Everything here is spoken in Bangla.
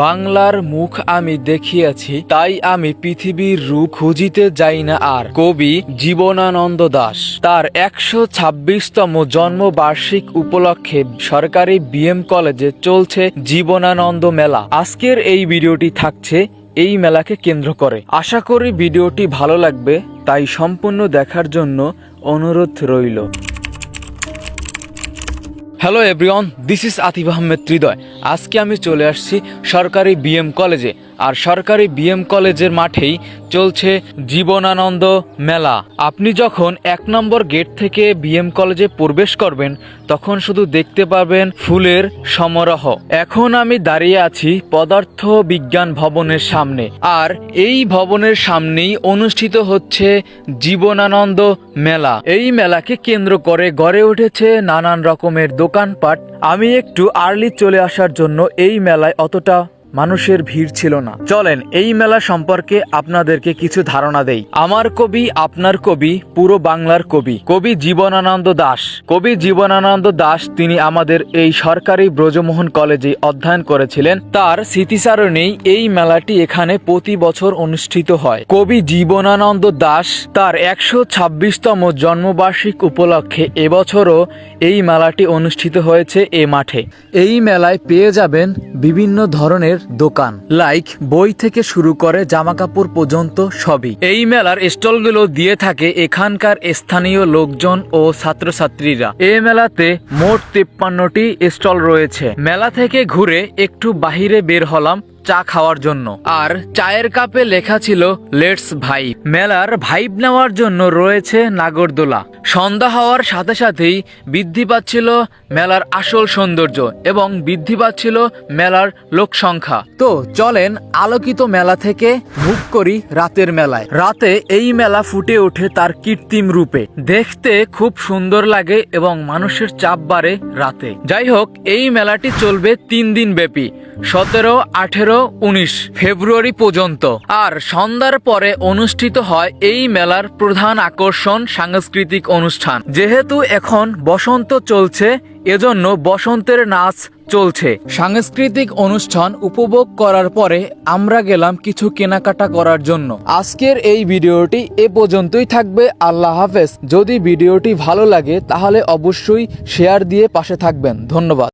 বাংলার মুখ আমি দেখিয়াছি, তাই আমি পৃথিবীর রূপ খুঁজিতে যাই না আর। কবি জীবনানন্দ দাস, তার একশো ছাব্বিশতম জন্মবার্ষিক উপলক্ষে সরকারি বিএম কলেজে চলছে জীবনানন্দ মেলা। আজকের এই ভিডিওটি থাকছে এই মেলাকে কেন্দ্র করে। আশা করি ভিডিওটি ভালো লাগবে, তাই সম্পূর্ণ দেখার জন্য অনুরোধ রইল। Hello everyone this is Atif Ahmed Hridoy আজকে আমি চলে আসছি সরকারি বিএম কলেজে আর সরকারি বিএম কলেজের মাঠেই চলছে জীবনানন্দ মেলা। আপনি যখন এক নম্বর গেট থেকে বিএম কলেজে প্রবেশ করবেন তখন শুধু দেখতে পাবেন ফুলের সমারোহ। এখন আমি দাঁড়িয়ে আছি পদার্থ বিজ্ঞান ভবনের সামনে। আর এই ভবনের সামনেই অনুষ্ঠিত হচ্ছে জীবনানন্দ মেলা। এই মেলাকে কেন্দ্র করে গড়ে উঠেছে নানান রকমের দোকানপাট। আমি একটু আর্লি চলে আসার জন্য এই মেলায় অতটা মানুষের ভিড় ছিল না। চলেন, এই মেলা সম্পর্কে আপনাদেরকে কিছু ধারণা দেই। আমার কবি, আপনার কবি, পুরো বাংলার কবি কবি জীবনানন্দ দাস। কবি জীবনানন্দ দাস তিনি আমাদের এই সরকারি ব্রজমোহন কলেজে অধ্যয়ন করেছিলেন। তার স্মৃতিচারণেই এই মেলাটি এখানে প্রতি বছর অনুষ্ঠিত হয়। কবি জীবনানন্দ দাস তার একশো ছাব্বিশতম জন্মবার্ষিক উপলক্ষে এবছরও এই মেলাটি অনুষ্ঠিত হয়েছে এ মাঠে। এই মেলায় পেয়ে যাবেন বিভিন্ন ধরনের দোকান। লাইক, বই থেকে শুরু করে জামা কাপড় পর্যন্ত সবই। এই মেলার স্টলগুলো দিয়ে থাকে এখানকার স্থানীয় লোকজন ও ছাত্রছাত্রীরা। এই মেলাতে মোট তিপ্পান্নটি স্টল রয়েছে। মেলা থেকে ঘুরে একটু বাহিরে বের হলাম চা খাওয়ার জন্য। আর চায়ের কাপে লেখা ছিল লেটস ভাইব মেলার ভাইব নেওয়ার জন্য রয়েছে নাগরদোলা। সন্ধ্যা হওয়ার সাথে সাথেই বৃদ্ধি পাচ্ছিল মেলার আসল সৌন্দর্য এবং বৃদ্ধি পাচ্ছিল মেলার লোক সংখ্যা। তো চলেন আলোকিত মেলা থেকে মুখ করি রাতের মেলায়। রাতে এই মেলা ফুটে ওঠে তার কৃত্রিম রূপে। দেখতে খুব সুন্দর লাগে এবং মানুষের চাপ বাড়ে রাতে। যাই হোক, এই মেলাটি চলবে তিন দিন ব্যাপী, সতেরো, আঠেরো উনিশ ফেব্রুয়ারি পর্যন্ত। আর সন্ধ্যার পরে অনুষ্ঠিত হয় এই মেলার প্রধান আকর্ষণ সাংস্কৃতিক অনুষ্ঠান। যেহেতু এখন বসন্ত চলছে, এজন্য বসন্তের নাচ চলছে। সাংস্কৃতিক অনুষ্ঠান উপভোগ করার পরে আমরা গেলাম কিছু কেনাকাটা করার জন্য। আজকের এই ভিডিওটি এ পর্যন্তই থাকবে। আল্লাহ হাফেজ। যদি ভিডিওটি ভালো লাগে, তাহলে অবশ্যই শেয়ার দিয়ে পাশে থাকবেন। ধন্যবাদ।